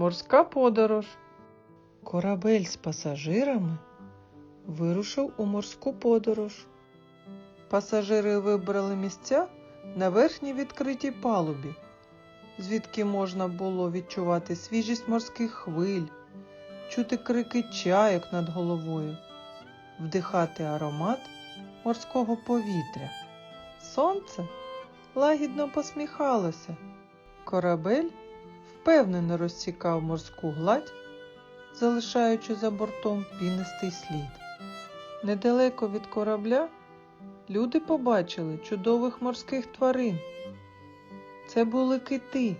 Морська подорож. Корабель з пасажирами вирушив у морську подорож. Пасажири вибрали місця на верхній відкритій палубі, звідки можна було відчувати свіжість морських хвиль, чути крики чайок над головою, вдихати аромат морського повітря. Сонце лагідно посміхалося. Корабель впевнено розсікав морську гладь, залишаючи за бортом пінистий слід. Недалеко від корабля люди побачили чудових морських тварин. Це були кити.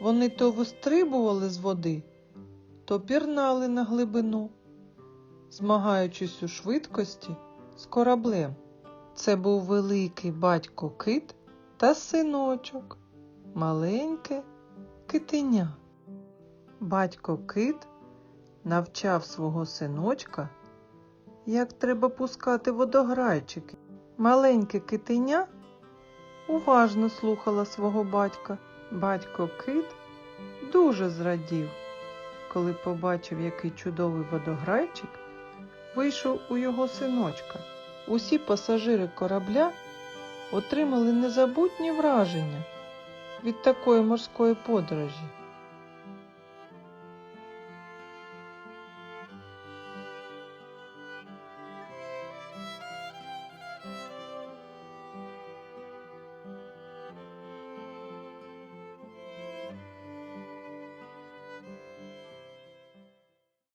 Вони то вистрибували з води, то пірнали на глибину, змагаючись у швидкості з кораблем. Це був великий батько кит та синочок, маленьке китеня. Батько кит навчав свого синочка, як треба пускати водограйчики. Маленьке китеня уважно слухала свого батька. Батько кит дуже зрадів, коли побачив, який чудовий водограйчик вийшов у його синочка. Усі пасажири корабля отримали незабутні враження від такої морської подорожі.